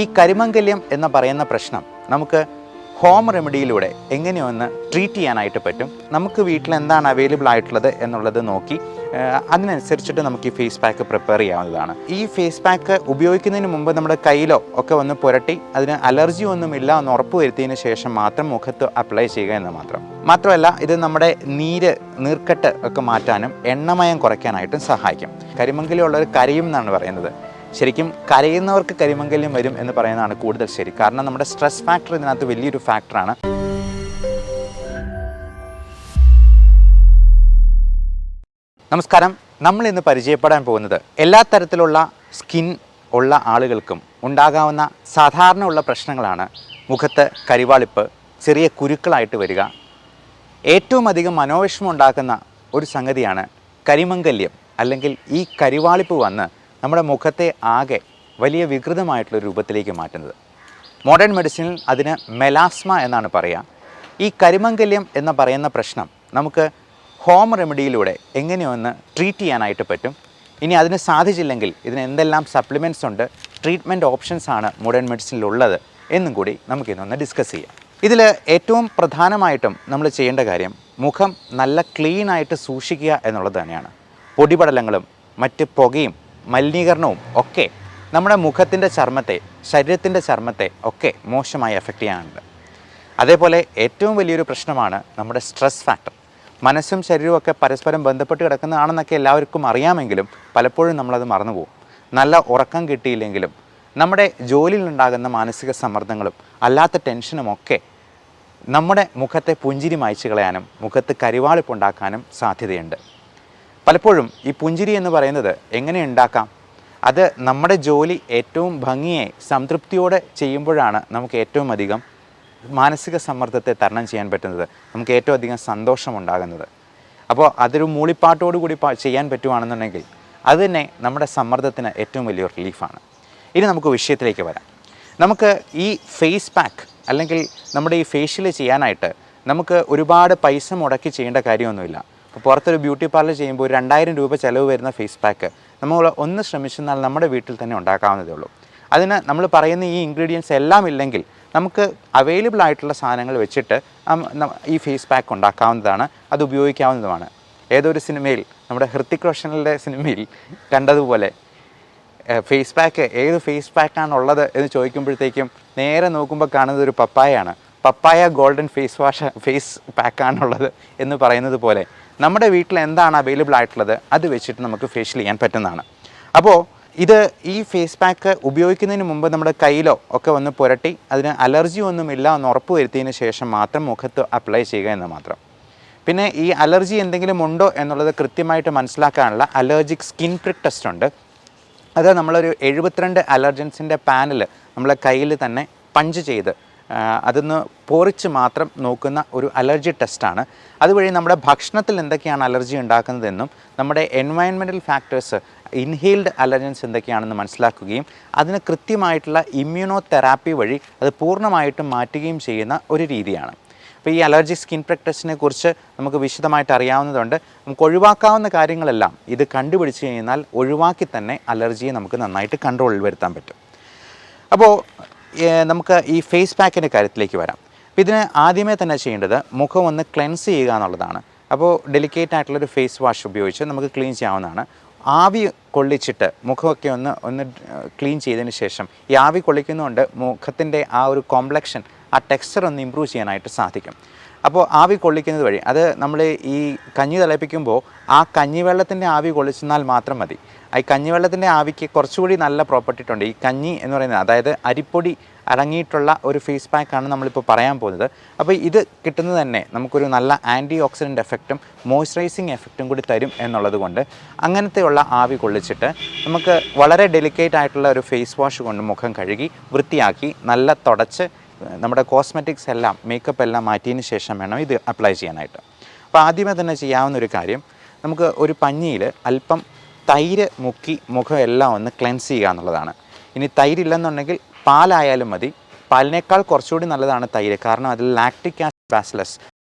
ഈ കരിമംഗല്യം എന്ന് പറയുന്ന പ്രശ്നം നമുക്ക് ഹോം റെമഡിയിലൂടെ എങ്ങനെയൊന്ന് ട്രീറ്റ് ചെയ്യാനായിട്ട് പറ്റും? നമുക്ക് വീട്ടിൽ എന്താണ് അവൈലബിൾ ആയിട്ടുള്ളത് എന്നുള്ളത് നോക്കി അതിനനുസരിച്ചിട്ട് നമുക്ക് ഈ ഫേസ് പാക്ക് പ്രിപ്പയർ ചെയ്യാവുന്നതാണ്. ഈ ഫേസ് പാക്ക് ഉപയോഗിക്കുന്നതിന് മുമ്പ് നമ്മുടെ കയ്യിലോ ഒക്കെ ഒന്ന് പുരട്ടി അതിന് അലർജി ഒന്നുമില്ല എന്ന് ഉറപ്പ് വരുത്തിയതിന് ശേഷം മാത്രം മുഖത്ത് അപ്ലൈ ചെയ്യുക എന്ന് മാത്രം. മാത്രമല്ല ഇത് നമ്മുടെ നീര് നീർക്കെട്ട് ഒക്കെ മാറ്റാനും എണ്ണമയം കുറയ്ക്കാനായിട്ടും സഹായിക്കും. കരിമംഗലം ഒരു കരയും എന്നാണ് പറയുന്നത്. ശരിക്കും കരയുന്നവർക്ക് കരിമംഗല്യം വരും എന്ന് പറയുന്നതാണ് കൂടുതൽ ശരി. കാരണം നമ്മുടെ സ്ട്രെസ് ഫാക്ടർ ഇതിനകത്ത് വലിയൊരു ഫാക്ടറാണ് നമസ്കാരം. നമ്മൾ ഇന്ന് പരിചയപ്പെടാൻ പോകുന്നത് എല്ലാ തരത്തിലുള്ള സ്കിൻ ഉള്ള ആളുകൾക്കും ഉണ്ടാകാവുന്ന സാധാരണ ഉള്ള പ്രശ്നങ്ങളാണ് മുഖത്ത് കരിവാളിപ്പ് ചെറിയ കുരുക്കളായിട്ട് വരിക. ഏറ്റവും അധികം മനോവിഷമം ഉണ്ടാക്കുന്ന ഒരു സംഗതിയാണ് കരിമംഗല്യം അല്ലെങ്കിൽ ഈ കരിവാളിപ്പ് വന്ന് നമ്മുടെ മുഖത്തെ ആകെ വലിയ വികൃതമായിട്ടുള്ള രൂപത്തിലേക്ക് മാറ്റുന്നത്. മോഡേൺ മെഡിസിനിൽ അതിന് മെലാസ്മ എന്നാണ് പറയുക ഈ കരിമംഗല്യം എന്ന് പറയുന്ന പ്രശ്നം നമുക്ക് ഹോം റെമഡിയിലൂടെ എങ്ങനെയൊന്ന് ട്രീറ്റ് ചെയ്യാനായിട്ട് പറ്റും? ഇനി അതിന് സാധിച്ചില്ലെങ്കിൽ ഇതിന് എന്തെല്ലാം സപ്ലിമെന്റ്സ് ഉണ്ട്? ട്രീറ്റ്മെന്റ് ഓപ്ഷൻസ് ആണ് മോഡേൺ മെഡിസിനിലുള്ളത് എന്നും കൂടി നമുക്കിന്നൊന്ന് ഡിസ്കസ് ചെയ്യാം. ഇതിൽ ഏറ്റവും പ്രധാനമായിട്ടും നമ്മൾ ചെയ്യേണ്ട കാര്യം മുഖം നല്ല ക്ലീനായിട്ട് സൂക്ഷിക്കുക എന്നുള്ളത് തന്നെയാണ്. പൊടിപടലങ്ങളും മറ്റ് പുകയും മലിനീകരണവും ഒക്കെ നമ്മുടെ മുഖത്തിന്റെ ചർമ്മത്തെ ശരീരത്തിന്റെ ചർമ്മത്തെ ഒക്കെ മോശമായി എഫക്റ്റ് ചെയ്യാനുണ്ട്. അതേപോലെ ഏറ്റവും വലിയൊരു പ്രശ്നമാണ് നമ്മുടെ സ്ട്രെസ് ഫാക്ടർ മനസ്സും ശരീരവും ഒക്കെ പരസ്പരം ബന്ധപ്പെട്ട് കിടക്കുന്നതാണെന്നൊക്കെ എല്ലാവർക്കും അറിയാമെങ്കിലും പലപ്പോഴും നമ്മളത് മറന്നുപോകും നല്ല ഉറക്കം കിട്ടിയില്ലെങ്കിലും നമ്മുടെ ജോലിയിലുണ്ടാകുന്ന മാനസിക സമ്മർദ്ദങ്ങളും അല്ലാത്ത ടെൻഷനും ഒക്കെ നമ്മുടെ മുഖത്തെ പുഞ്ചിരി മായ്ച്ചു കളയാനും മുഖത്ത് കരിവാളിപ്പുണ്ടാക്കാനും സാധ്യതയുണ്ട്. പലപ്പോഴും ഈ പുഞ്ചിരി എന്ന് പറയുന്നത് എങ്ങനെ ഉണ്ടാക്കാം? അത് നമ്മുടെ ജോലി ഏറ്റവും ഭംഗിയെ സംതൃപ്തിയോടെ ചെയ്യുമ്പോഴാണ് നമുക്ക് ഏറ്റവും അധികം മാനസിക സമ്മർദ്ദത്തെ തരണം ചെയ്യാൻ പറ്റുന്നത്. നമുക്ക് ഏറ്റവും അധികം സന്തോഷമുണ്ടാകുന്നത് അപ്പോൾ അതൊരു മൂളിപ്പാട്ടോടു കൂടി ചെയ്യാൻ പറ്റുവാണെന്നുണ്ടെങ്കിൽ അത് തന്നെ നമ്മുടെ സമ്മർദ്ദത്തിന് ഏറ്റവും വലിയൊരു റിലീഫാണ് ഇനി നമുക്ക് വിഷയത്തിലേക്ക് വരാം. നമുക്ക് ഈ ഫേസ് പാക്ക് അല്ലെങ്കിൽ നമ്മുടെ ഈ ഫേഷ്യൽ ചെയ്യാനായിട്ട് നമുക്ക് ഒരുപാട് പൈസ മുടക്കി ചെയ്യേണ്ട കാര്യമൊന്നുമില്ല. ഇപ്പോൾ പുറത്തൊരു ബ്യൂട്ടി പാർലർ ചെയ്യുമ്പോൾ ഒരു രണ്ടായിരം രൂപ ചിലവ് വരുന്ന ഫേസ് പാക്ക് നമ്മൾ ഒന്ന് ശ്രമിച്ചെന്നാൽ നമ്മുടെ വീട്ടിൽ തന്നെ ഉണ്ടാക്കാവുന്നതേ ഉള്ളൂ. അതിന് നമ്മൾ പറയുന്ന ഈ ഇൻഗ്രീഡിയൻസ് എല്ലാം ഇല്ലെങ്കിൽ നമുക്ക് അവൈലബിൾ ആയിട്ടുള്ള സാധനങ്ങൾ വെച്ചിട്ട് ഈ ഫേസ് പാക്ക് ഉണ്ടാക്കാവുന്നതാണ് അത് ഉപയോഗിക്കാവുന്നതുമാണ്. ഏതൊരു സിനിമയിൽ നമ്മുടെ ഹൃത്തിക് റോഷനിലെ സിനിമയിൽ കണ്ടതുപോലെ ഫേസ് പാക്ക് ഏത് ഫേസ് പാക്കാണ് ഉള്ളത് എന്ന് ചോദിക്കുമ്പോഴത്തേക്കും നേരെ നോക്കുമ്പോൾ കാണുന്നത് ഒരു പപ്പായയാണ്. പപ്പായ ഗോൾഡൻ ഫേസ് വാഷ് ഫേസ് പാക്കാണുള്ളത് എന്ന് പറയുന്നത് പോലെ നമ്മുടെ വീട്ടിൽ എന്താണ് അവൈലബിൾ ആയിട്ടുള്ളത് അത് വെച്ചിട്ട് നമുക്ക് ഫേഷ്യൽ ചെയ്യാൻ പറ്റുന്നതാണ്. അപ്പോൾ ഇത് ഈ ഫേസ് പാക്ക് ഉപയോഗിക്കുന്നതിന് മുമ്പ് നമ്മുടെ കയ്യിലോ ഒക്കെ ഒന്ന് പുരട്ടി അതിന് അലർജി ഒന്നുമില്ല എന്ന് ഉറപ്പ് വരുത്തിയതിന് ശേഷം മാത്രം മുഖത്ത് അപ്ലൈ ചെയ്യുക എന്ന് മാത്രം. പിന്നെ ഈ അലർജി എന്തെങ്കിലും ഉണ്ടോ എന്നുള്ളത് കൃത്യമായിട്ട് മനസ്സിലാക്കാനുള്ള അലർജിക് സ്കിൻ പ്രിക് ടെസ്റ്റ് ഉണ്ട്. അത് നമ്മളൊരു എഴുപത്തിരണ്ട് അലർജൻസിന്റെ പാനൽ നമ്മളെ കയ്യിൽ തന്നെ പഞ്ച് ചെയ്ത് അതൊന്ന് പോറിച്ച് മാത്രം നോക്കുന്ന ഒരു അലർജി ടെസ്റ്റാണ്. അതുവഴി നമ്മുടെ ഭക്ഷണത്തിൽ എന്തൊക്കെയാണ് അലർജി ഉണ്ടാക്കുന്നതെന്നും നമ്മുടെ എൻവയൺമെന്റൽ ഫാക്ടേഴ്സ് ഇൻഹെയിൽഡ് അലർജൻസ് എന്തൊക്കെയാണെന്ന് മനസ്സിലാക്കുകയും അതിന് കൃത്യമായിട്ടുള്ള ഇമ്മ്യൂണോ തെറാപ്പി വഴി അത് പൂർണമായിട്ടും മാറ്റുകയും ചെയ്യുന്ന ഒരു രീതിയാണ്. അപ്പോൾ ഈ അലർജി സ്കിൻ ടെസ്റ്റിനെ കുറിച്ച് നമുക്ക് വിശദമായിട്ട് അറിയാവുന്നതുണ്ട്. നമുക്ക് ഒഴിവാക്കാവുന്ന കാര്യങ്ങളെല്ലാം ഇത് കണ്ടുപിടിച്ച് കഴിഞ്ഞാൽ ഒഴിവാക്കി തന്നെ അലർജിയെ നമുക്ക് നന്നായിട്ട് കൺട്രോളിൽ വരുത്താൻ പറ്റും. അപ്പോൾ നമുക്ക് ഈ ഫേസ് പാക്കിന്റെ കാര്യത്തിലേക്ക് വരാം. അപ്പോൾ ഇതിന് ആദ്യമേ തന്നെ ചെയ്യേണ്ടത് മുഖം ഒന്ന് ക്ലെൻസ് ചെയ്യുക എന്നുള്ളതാണ്. അപ്പോൾ ഡെലിക്കേറ്റ് ആയിട്ടുള്ളൊരു ഫേസ് വാഷ് ഉപയോഗിച്ച് നമുക്ക് ക്ലീൻ ചെയ്യാവുന്നതാണ്. ആവി കൊള്ളിച്ചിട്ട് മുഖമൊക്കെ ഒന്ന് ഒന്ന് ക്ലീൻ ചെയ്തതിന് ശേഷം ഈ ആവി കൊള്ളിക്കുന്നതുകൊണ്ട് മുഖത്തിന്റെ ആ ഒരു കോംപ്ലക്ഷൻ ആ ടെക്സ്ചർ ഒന്ന് ഇമ്പ്രൂവ് ചെയ്യാനായിട്ട് സാധിക്കും. അപ്പോൾ ആവി കൊള്ളിക്കുന്നത് വഴി അത് നമ്മൾ ഈ കഞ്ഞി തിളപ്പിക്കുമ്പോൾ ആ കഞ്ഞിവെള്ളത്തിന്റെ ആവി കൊള്ളിച്ചെന്നാൽ മാത്രം മതി. ഈ കഞ്ഞിവെള്ളത്തിന്റെ ആവിക്ക് കുറച്ചുകൂടി നല്ല പ്രോപ്പർട്ടി ഉണ്ട് ഈ കഞ്ഞി എന്ന് പറയുന്നത് അതായത് അരിപ്പൊടി അടങ്ങിയിട്ടുള്ള ഒരു ഫേസ് പാക്കാണ് നമ്മളിപ്പോൾ പറയാൻ പോകുന്നത്. അപ്പോൾ ഇത് കിട്ടുന്നത് തന്നെ നമുക്കൊരു നല്ല ആന്റി ഓക്സിഡന്റ് എഫക്റ്റും മോയ്സ്ചറൈസിങ് എഫക്റ്റും കൂടി തരും എന്നുള്ളത് കൊണ്ട് അങ്ങനത്തെയുള്ള ആവി കൊള്ളിച്ചിട്ട് നമുക്ക് വളരെ ഡെലിക്കേറ്റ് ആയിട്ടുള്ള ഒരു ഫേസ് വാഷ് കൊണ്ട് മുഖം കഴുകി വൃത്തിയാക്കി നല്ല തുടച്ച് നമ്മുടെ കോസ്മെറ്റിക്സ് എല്ലാം മേക്കപ്പ് എല്ലാം മാറ്റിയതിന് ശേഷം വേണം ഇത് അപ്ലൈ ചെയ്യാനായിട്ട്. അപ്പോൾ ആദ്യമേ തന്നെ ചെയ്യാവുന്ന ഒരു കാര്യം നമുക്ക് ഒരു പഞ്ഞിയിൽ അല്പം തൈര് മുക്കി മുഖം എല്ലാം ഒന്ന് ക്ലെൻസ് ചെയ്യുക എന്നുള്ളതാണ്. ഇനി തൈരില്ലെന്നുണ്ടെങ്കിൽ പാലായാലും മതി. പാലിനേക്കാൾ കുറച്ചുകൂടി നല്ലതാണ് തൈര്. കാരണം അതിൽ ലാക്ടിക് ആസിഡ് ബാസിലസ്